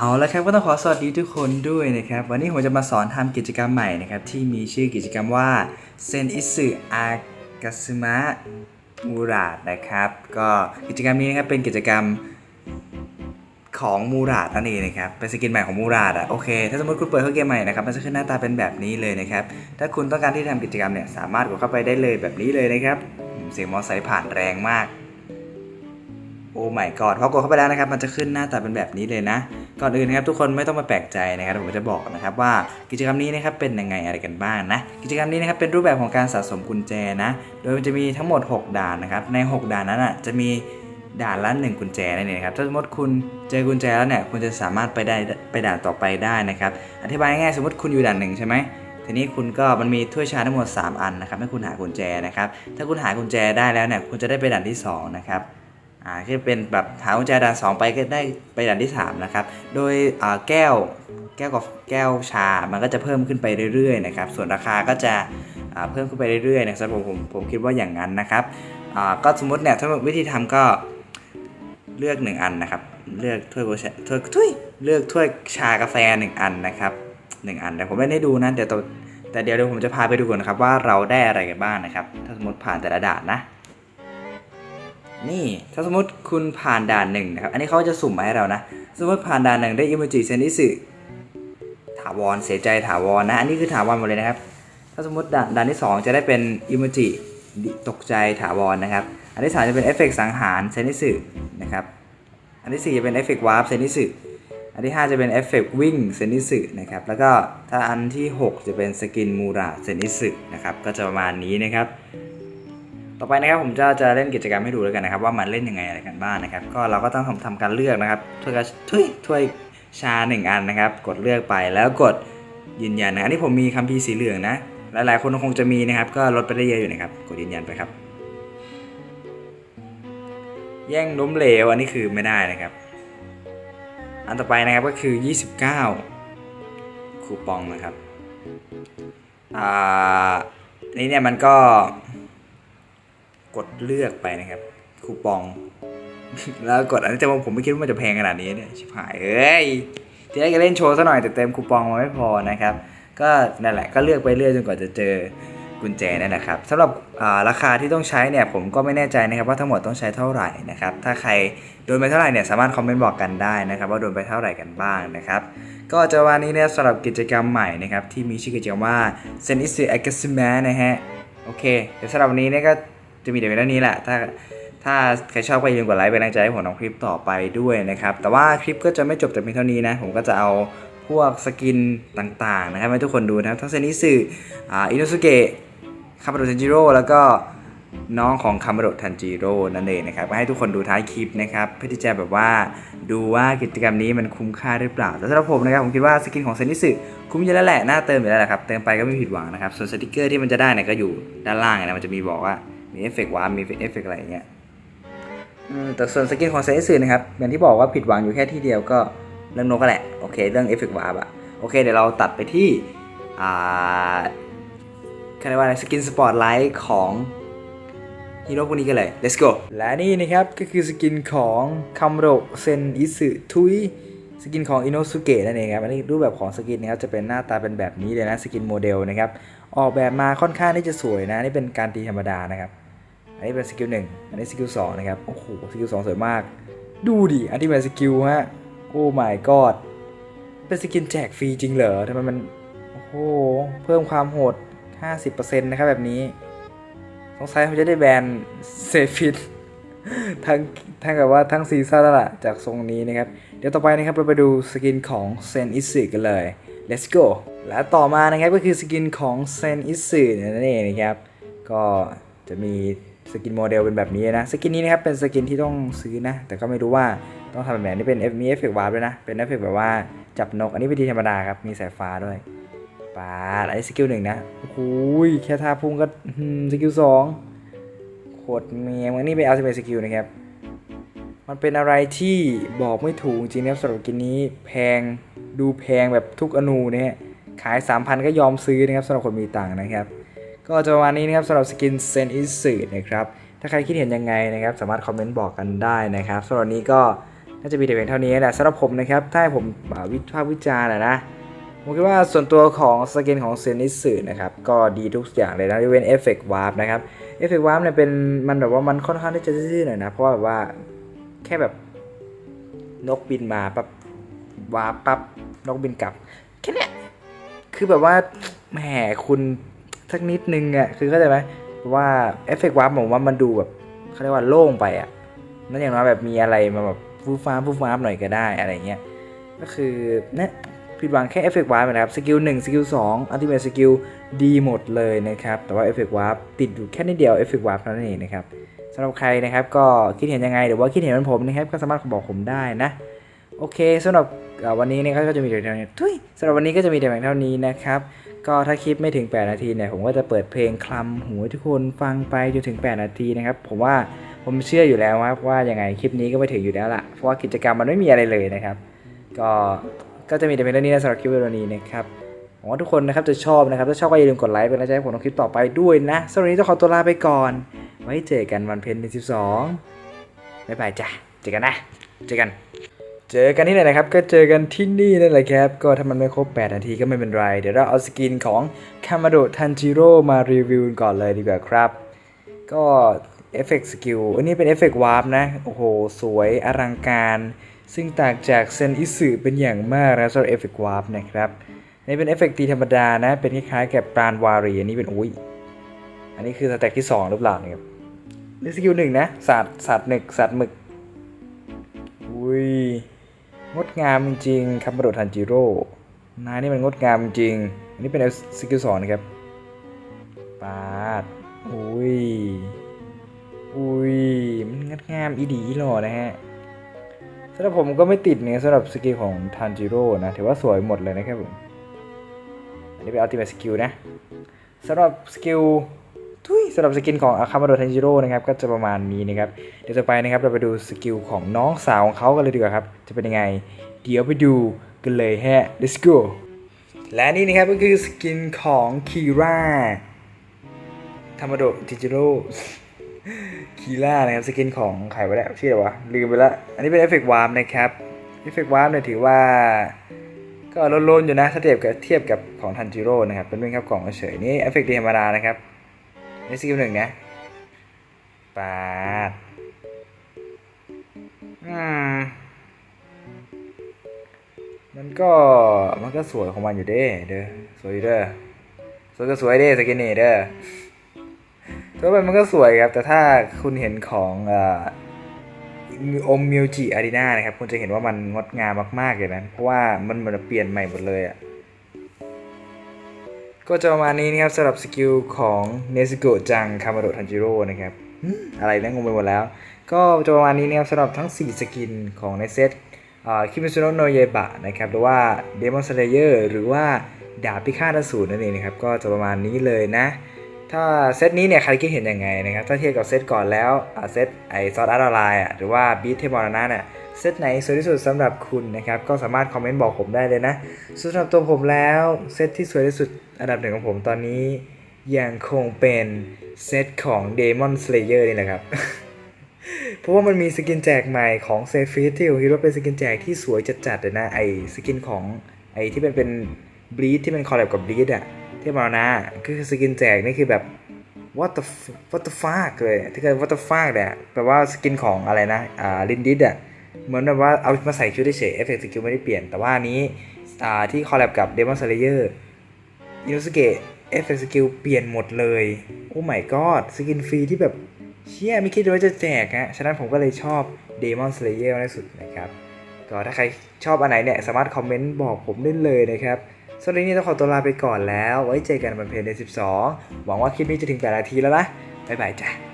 เอาละครับก็ต้องขอสวัสดีทุกคนด้วยนะครับ วันนี้ผมจะมาสอนทำกิจกรรมใหม่นะครับ ที่มีชื่อกิจกรรมว่าเซนอิสึอากาซึมะมูราดนะครับ ก็กิจกรรมนี้นะครับเป็นกิจกรรมของมูราดนั่นเองนะครับเป็นสกินใหม่ของมูราดอะโอเคถ้าสมมติคุณเปิดเข้าเกมใหม่นะครับมันจะขึ้นหน้าตาเป็นแบบนี้เลยนะครับ ถ้าคุณต้องการที่จะทำกิจกรรมเนี่ยสามารถกดเข้าไปได้เลยแบบนี้เลยนะครับ เสียงมอเตอร์ไซค์ผ่านแรงมาก โอ้ไม่กอดพอกดเข้าไปแล้วนะครับ มันจะขึ้นหน้าตาเป็นแบบนี้เลยนะ ก่อนอื่นนะครับทุกคนไม่ต้องมาแปลกใจนะครับผมจะบอกนะครับว่ากิจกรรมนี้นะครับเป็นยังไงอะไรกันบ้างนะกิจกรรมนี้นะครับเป็นรูปแบบของการสะสมกุญแจนะโดยมันจะมีทั้งหมด 6 ด่านนะครับใน 6 ด่านนั้นอะจะมีด่านละ1กุญแจนั่นเองครับถ้าสมมติคุณเจอกุญแจแล้วเนี่ยคุณจะสามารถไปได้ไปด่านต่อไปได้นะครับอธิบายง่ายๆสมมติคุณอยู่ด่านหนึ่งใช่ไหมทีนี้คุณก็มันมีถ้วยชาทั้งหมด 3 อันนะครับให้คุณหากุญแจนะครับถ้าคุณหากุญแจได้แล้วเนี่ยคุณจะได้ไปด่านที่2นะครับ อ่าที่เป็นแบบหากุญแจด่าน2ไปก็ได้ไปด่านที่ 3 นะครับ โดยอ่าแก้วแก้วกับแก้วชา มันก็จะเพิ่มขึ้นไปเรื่อยๆนะครับ ส่วนราคาก็จะเพิ่มขึ้นไปเรื่อยๆนะครับผมผมผมคิดว่าอย่างนั้นนะครับก็สมมติเนี่ยถ้าวิธีทำก็เลือก 1 อันนะครับ เลือกถ้วยโกชาถ้วยถ้วยเลือกถ้วยชากาแฟ 1 อันนะครับ 1 อันแต่ผมไม่ได้ดูนะเดี๋ยวตัวแต่เดี๋ยวเดี๋ยวผมจะพาไปดูก่อนนะครับว่าเราได้อะไรกันบ้างนะครับ ถ้าสมมติผ่านแต่ละด่านนะ นี่ถ้าสมมติคุณผ่านด่านหนึ่งนะครับ อันนี้เขาจะสุ่มมาให้เรานะ สมมติผ่านด่านหนึ่งได้อิโมจิเซนิสึถาวรเสียใจถาวรนะ อันนี้คือถาวรหมดเลยนะครับ ถ้าสมมติด่านด่านที่ 2 จะได้เป็นอิโมจิตกใจถาวรนะครับ อันที่ 3 จะเป็นเอฟเฟกต์สังหารเซนิสึนะครับ อันที่ 4 จะเป็นเอฟเฟกต์วาร์ปเซนิสึอันที่ 5 จะเป็นเอฟเฟกต์วิ่งเซนิสึนะครับ แล้วก็ถ้าอันที่ 6 จะเป็นสกินมูราเซนิสึนะครับ ก็จะประมาณนี้นะครับ ต่อไปนะครับผมจะจะเล่นกิจกรรมให้ดูแล้วกันนะครับ ว่ามันเล่นยังไงอะไรกันบ้างนะครับ ก็เราก็ต้องทำทำการเลือกนะครับถ้วยถ้วยถ้วยชาหนึ่งอันนะครับ กดเลือกไปแล้วกดยืนยันนะอันนี้ผมมีคัมภีร์สีเหลืองนะ หลายๆ คนคงจะมีนะครับ ก็ลดไปได้เยอะอยู่นะครับ กดยืนยันไปครับ แย่งล้มเหลวอันนี้คือไม่ได้นะครับ อันต่อไปนะครับก็คือ 29 คูปองนะครับอ่านนี้เนี่ยมันก็ กดเลือกไปนะครับ คูปอง แล้วกดอันนี้แต่ว่าผมไม่คิดว่ามันจะแพงขนาดนี้เนี่ยชิบหายเอ้ยทีแรกจะเล่นโชว์ซะหน่อยแต่เต็มคูปองมาไม่พอนะครับ ก็นั่นแหละก็เลือกไปเรื่อยจนกว่าจะเจอกุญแจนั่นแหละครับสำหรับราคาที่ต้องใช้เนี่ยผมก็ไม่แน่ใจนะครับว่าทั้งหมดต้องใช้เท่าไหร่นะครับถ้าใครโดนไปเท่าไหร่เนี่ยสามารถคอมเมนต์บอกกันได้นะครับว่าโดนไปเท่าไหร่กันบ้างนะครับก็จะวันนี้เนี่ยสำหรับกิจกรรมใหม่นะครับที่มีชื่อกิจกรรมว่า s e n i s u a k a s u m a นะฮะโอเคเดี๋ยวสำหรับวันนี้เนี่ยก็ จะมีแต่เพียงเท่านี้แหละ ถ้าถ้าใครชอบก็อย่าลืมกดไลค์เป็นกำลังใจให้ผมทำคลิปต่อไปด้วยนะครับ แต่ว่าคลิปก็จะไม่จบแต่เพียงเท่านี้นะ ผมก็จะเอาพวกสกินต่างๆนะครับให้ทุกคนดูนะครับทั้งเซนิสึอ่าอินุสุเกะคามาโดทันจิโร่แล้วก็น้องของคามาโดทันจิโร่นั่นเองนะครับให้ทุกคนดูท้ายคลิปนะครับเพื่อที่จะแบบว่าดูว่ากิจกรรมนี้มันคุ้มค่าหรือเปล่าแต่สำหรับผมนะครับผมคิดว่าสกินของเซนิสึคุ้มอยู่แล้วแหละน่าเติมอยู่แล้วแหละครับเติมไปก็ไม่ผิดหวังนะครับส่วนสติกเกอร์ที่มันจะได้เนี่ยก็อยู่ด้านล่างนะมันจะมีบอกว่า มีเอฟเฟกต์วาร์มีเอฟเฟกต์อะไรอย่างเงี้ยแต่ส่วนสกินของเซนสึนะครับ อย่างที่บอกว่าผิดหวังอยู่แค่ที่เดียวก็เรื่องนกก็แหละ โอเค เรื่องเอฟเฟกต์วาร์ปอะโอเค เดี๋ยวเราตัดไปที่อ่าเรียกว่าอะไรสกินสปอร์ตไลท์ของฮีโร่พวกนี้กันเลย let's go และนี่นะครับ ก็คือสกินของคัมโรเซนอิสึทุยสกินของอินโนสุเกะนั่นเองครับ อันนี้รูปแบบของสกินนะครับ จะเป็นหน้าตาเป็นแบบนี้เลยนะ สกินโมเดลนะครับ ออกแบบมาค่อนข้างที่จะสวยนะ นี่เป็นการตีธรรมดานะครับ อันนี้เป็นสกิลหนึ่งอันนี้สกิลสองนะครับ โอ้โห สกิลสองสวยมาก ดูดิ อันที่เป็นสกิลฮะ โอ้ my god เป็นสกินแจกฟรีจริงเหรอทำไมมัน โอ้โห เพิ่มความโหด 50%นะครับแบบนี้ สงสัยเขาจะได้แบนเซฟิตทั้งทั้งกับว่าทั้งซีซั่นแล้วล่ะ จากทรงนี้นะครับ เดี๋ยวต่อไปนะครับ เราไปดูสกินของเซนอิสึกันเลย let's go และต่อมานะครับก็คือสกินของเซนอิสึนั่นเองนะครับ ก็จะมี สกินโมเดลเป็นแบบนี้นะ สกินนี้นะครับเป็นสกินที่ต้องซื้อนะ แต่ก็ไม่รู้ว่าต้องทำแบบไหนนี่เป็นมีเอฟเฟกต์วาร์ปด้วยนะ เป็นเอฟเฟกต์แบบว่าจับนก อันนี้วิธีธรรมดาครับ มีสายฟ้าด้วยปาดอันนี้สกิลหนึ่งนะ โอ้โหแค่ท่าพุ่งก็สกิลสองโคตรเมียมันนี่เป็นอัลติเมทสกิลนะครับ มันเป็นอะไรที่บอกไม่ถูกจริงนะครับสำหรับกินนี้แพงดูแพงแบบทุกอนูเนะฮะขาย 3,000 ก็ยอมซื้อนะครับสำหรับคนมีตังค์นะครับ ก็จะประมาณนี้นะครับสำหรับสกินเซนอิสึนะครับ ถ้าใครคิดเห็นยังไงนะครับ สามารถคอมเมนต์บอกกันได้นะครับสำหรับนี้ก็น่าจะมีแต่เพียงเท่านี้แหละสำหรับผมนะครับ ถ้าให้ผมวิพากษ์วิจารณ์อะนะผมคิดว่าส่วนตัวของสกินของเซนิสึนะครับ ก็ดีทุกอย่างเลยนะยกเว้นเอฟเฟกต์วาร์ปนะครับเอฟเฟกต์วาร์ปเนี่ยเป็นมันแบบว่ามันค่อนข้างที่จะซื่อหน่อยนะ เพราะแบบว่าแค่แบบนกบินมาปั๊บวาร์ปปั๊บนกบินกลับ แค่นี้คือแบบว่าแหมคุณ สักนิดนึงอะคือเข้าใจไหมว่าเอฟเฟกต์วาร์ปผมว่ามันดูแบบเขาเรียกว่าโล่งไปอะนั่นอย่างน้อยแบบมีอะไรมาแบบฟูฟ้าฟูฟ้าหน่อยก็ได้อะไรเงี้ยก็คือเนี่ยผิดหวังแค่เอฟเฟกต์วาร์ปนะครับสกิลหนึ่งสกิลสองอัลติเมทสกิลดีหมดเลยนะครับแต่ว่าเอฟเฟกต์วาร์ปติดอยู่แค่นิดเดียวเอฟเฟกต์วาร์ปเท่านั้นเองนะครับสำหรับใครนะครับก็คิดเห็นยังไงหรือว่าคิดเห็นเหมือนผมนะครับก็สามารถบอกผมได้นะโอเคสำหรับวันนี้เนี่ยก็จะมีแต่เท่านี้ทุยสำหรับวันนี้ก็จะมีแต่เพียงเท่านี้นะครับ ก็ถ้าคลิปไม่ถึง 8 นาทีเนี่ยผมก็จะเปิดเพลงคลำหูทุกคนฟังไปจนถึง 8 นาทีนะครับผมว่าผมเชื่ออยู่แล้วว่าว่ายังไงคลิปนี้ก็ไม่ถึงอยู่แล้วล่ะเพราะว่ากิจกรรมมันไม่มีอะไรเลยนะครับ ก็ก็จะมีแต่เพียงเท่านี้นะสำหรับคลิปวิดีโอนี้นะครับหวังว่าทุกคนนะครับจะชอบนะครับถ้าชอบก็อย่าลืมกดไลค์เป็นกำลังใจให้ผมทำคลิปต่อไปด้วยนะสำหรับวันนี้ต้องขอตัวลาไปก่อน ไว้เจอกันวันเพ็ญเดือนสิบสองบ๊ายบายจ้ะเจอกันนะเจอกัน เจอกันที่ไหนนะครับ ก็เจอกันที่นี่นั่นแหละครับ ก็ถ้ามันไม่ครบ 8 นาทีก็ไม่เป็นไร เดี๋ยวเราเอาสกินของคามาโดทันจิโร่มารีวิวก่อนเลยดีกว่าครับ ก็เอฟเฟกต์สกิลอันนี้เป็นเอฟเฟกต์วาร์ปนะ โอ้โห สวยอลังการ ซึ่งต่างจากเซนอิสึเป็นอย่างมากนะสำหรับเอฟเฟกต์วาร์ปนะครับนนี้เป็นเอฟเฟกต์ตีธรรมดานะ เป็นคล้ายๆกับปราณวารีอันนี้เป็นอุ้ยอันนี้คือสแต็กที่ 2 หรือเปล่าเนี่ยครับนี่สกิลหนึ่งนะศาสตร์ศาสตร์หนึกศาสตร์หมึกอุ้ย งดงามจริงครับมาโดทันจิโร่นายนี่มันงดงามจริง อันนี้เป็นสกิลสอนครับปาดอุ้ย อุ้ย มันงดงามอีดีอีหล่อนะฮะสำหรับผมก็ไม่ติดเนี่ยสำหรับสกิลของทันจิโร่นะ ถือว่าสวยหมดเลยนะครับผม อันนี้เป็นอัลติเมทสกิลนะสำหรับสกิล ทุยสำหรับสกินของอาคามาโดทันจิโร่นะครับก็จะประมาณนี้นะครับเดี๋ยวต่อไปนะครับเราไปดูสกิลของน้องสาวของเขากันเลยดีกว่าครับจะเป็นยังไง เดี๋ยวไปดูกันเลยฮะ let's go และนี่นะครับก็คือสกินของคีร่าธรรมโดทิจิโร่คีร่านะครับสกินของใครวะเนี่ยชื่ออะไรวะลืมไปละอันนี้เป็นเอฟเฟกต์วาร์มนะครับเอฟเฟกต์วาร์มเนี่ยถือว่าก็ลนๆอยู่นะถ้าเทียบกับเทียบกับของทันจิโร่นะครับเป็นเรื่องครับกล่องเฉยนี่เอฟเฟกต์ธรรมดานะครับ นี่สกิลหนึ่งนะปาดอืมมันก็มันก็สวยของมันอยู่เด้เด้อสวยอยู่เด้อสวยก็สวยเด้สกินนี่เด้อตัวไปมันก็สวยครับ แต่ถ้าคุณเห็นของออมมิวจิอารีนานะครับ คุณจะเห็นว่ามันงดงามมากๆเลยนะเพราะว่ามันเหมือนเปลี่ยนใหม่หมดเลยอะ ก็จะประมาณนี้นะครับสำหรับสกิลของเนสโกจังคามาโดทันจิโร่นะครับอะไรนะงงไปหมดแล้ว ก็จะประมาณนี้นะครับสำหรับทั้ง 4 สกินของในเซตคิมิซุโนะโนเยบะนะครับหรือว่าเดมอนสเลเยอร์หรือว่าดาบพิฆาตอสูรนั่นเองนะครับก็จะประมาณนี้เลยนะ ถ้าเซตนี้เนี่ยใครคิดเห็นยังไงนะครับถ้าเทียบกับเซตก่อนแล้วเซตไอซอสอาร์ไลน์หรือว่าบีทเทมอร์นาเนี่ยเซตไหนสวยที่สุดสำหรับคุณนะครับก็สามารถคอมเมนต์บอกผมได้เลยนะสำหรับตัวผมแล้วเซตที่สวยที่สุดอันดับหนึ่งของผมตอนนี้ยังคงเป็นเซตของ Demon Slayer นี่แหละครับ เพราะว่ามันมีสกินแจกใหม่ของเซฟิสที่ผมคิดว่าเป็นสกินแจกที่สวยจัดๆเลยนะไอสกินของไอที่เป็นเป็นบลีดที่เป็นคอลแลบกับบลีดอะ ที่มานะก็คือสกินแจกนี่คือแบบ what the what the fuck เลยที่เกิด what the fuck เนี่ยแปลว่าสกินของอะไรนะอ่าลินดิสอะเหมือนแบบว่าเอามาใส่ชุดเฉยเอฟเฟกต์สกิลไม่ได้เปลี่ยน แต่ว่านี้อ่าที่คอลแลบกับ Demon Slayer อินุสเกะเอฟเฟกต์สกิลเปลี่ยนหมดเลย โอ้ my god สกินฟรีที่แบบเชี่ยไม่คิดเลยว่าจะแจกฮะฉะนั้นผมก็เลยชอบ Demon Slayer มากที่สุดนะครับ ก็ถ้าใครชอบอันไหนเนี่ย สามารถคอมเมนต์บอกผมได้เลยนะครับ สวัสดีนี่ต้องขอตัวลาไปก่อนแล้ว ไว้เจอกันบนเพลงใน 12 หวังว่าคลิปนี้จะถึง8นาทีแล้วนะบ๊ายบายจ้ะ